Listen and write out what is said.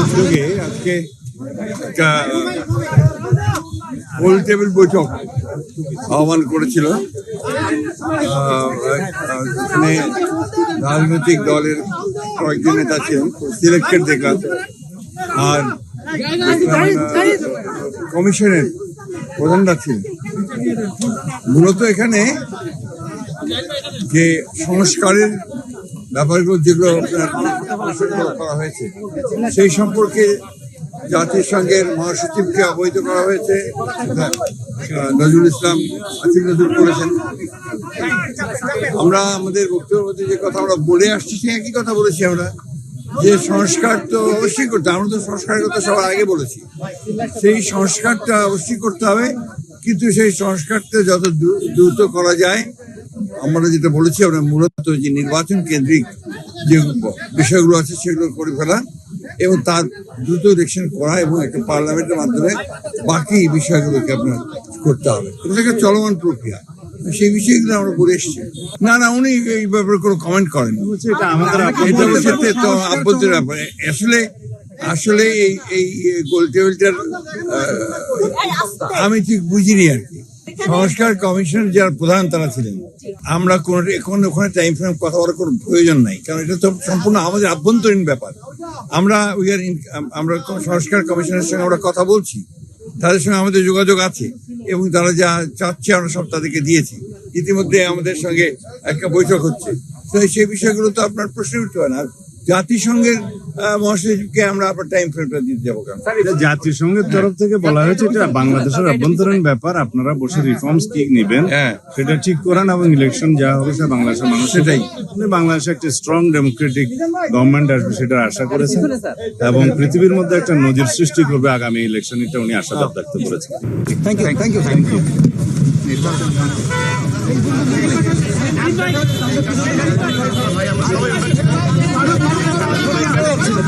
উদ্যোগে আজকে একটা টেবিল বৈঠক আহ্বান করেছিল। এখানে রাজনৈতিক দলের কয়েকজন নেতা ছিলেন সিলেক্টেড দেখলাম। আর কমিশনের প্রধানরা ছিলেন। মূলত এখানে যে সংস্কারের ব্যাপারগুলো যেগুলো করা হয়েছে, সেই সম্পর্কে জাতিসংঘের মহাসচিবকে অবহিত করা হয়েছে নজরুল ইসলাম আসিফ নজরুল করেছেন আমরা আমাদের বক্তব্যের মধ্যে যে কথা আমরা বলে আসছি সে একই কথা বলেছি আমরা যে সংস্কার তো অবশ্যই করতে। আমরা তো সংস্কারের কথা সবার আগে বলেছি সেই সংস্কারটা অবশ্যই করতে হবে, কিন্তু সেই সংস্কারটা যত দ্রু- দ্রুত করা যায় আমরা যেটা বলেছি আমরা মূলত যে নির্বাচন কেন্দ্রিক যে বিষয়গুলো আছে সেগুলো করে ফেলা এবং তার দ্রুত ইলেকশন করা এবং একটা পার্লামেন্টের মাধ্যমে বাকি বিষয়গুলোকে আপনার করতে হবে। এটা একটা চলমান প্রক্রিয়া। সেই বিষয়গুলো আমরা বলে এসেছি। না না উনি এই ব্যাপারে কোনো কমেন্ট করেন এটা হচ্ছে তো আভ্যন্তরীণ ব্যাপার আসলে আসলে এই এই গোল টেবিলটার আমি ঠিক বুঝিনি আর কি। সংস্কার কমিশন যারা প্রধান তারা ছিলেন। আমরা কোন এখন ওখানে টাইম ফ্রেম কথা বলার কোনো প্রয়োজন নাই, কারণ এটা তো সম্পূর্ণ আমাদের আভ্যন্তরীণ ব্যাপার। আমরা উই আর আমরা সংস্কার কমিশনের সঙ্গে আমরা কথা বলছি, তাদের সঙ্গে আমাদের যোগাযোগ আছে, এবং তারা যা চাচ্ছে আমরা সব তাদেরকে দিয়েছি। ইতিমধ্যে আমাদের সঙ্গে একটা বৈঠক হচ্ছে। তো সেই বিষয়গুলো তো আপনার প্রশ্ন উঠতে পারে না। জাতিসংঘের মহাসচিবকে আমরা আপনার টাইম ফ্রেমটা দিতে যাব কেন? এটা জাতিসংঘের তরফ থেকে বলা হয়েছে এটা বাংলাদেশের অভ্যন্তরীণ ব্যাপার আপনারা বসে রিফর্মস কি নেবেন। হ্যাঁ। সেটা ঠিক করেন এবং ইলেকশন যা হবে সেটা বাংলাদেশের মানুষ সেটাই। আপনি বাংলাদেশে একটা স্ট্রং ডেমোক্রেটিক গভর্নমেন্ট আসবে সেটা আশা করেছেন। এবং পৃথিবীর মধ্যে একটা নজির সৃষ্টি করবে আগামী ইলেকশন এটা উনি আশাবাদ ব্যক্ত করেছেন। Thank you thank you thank you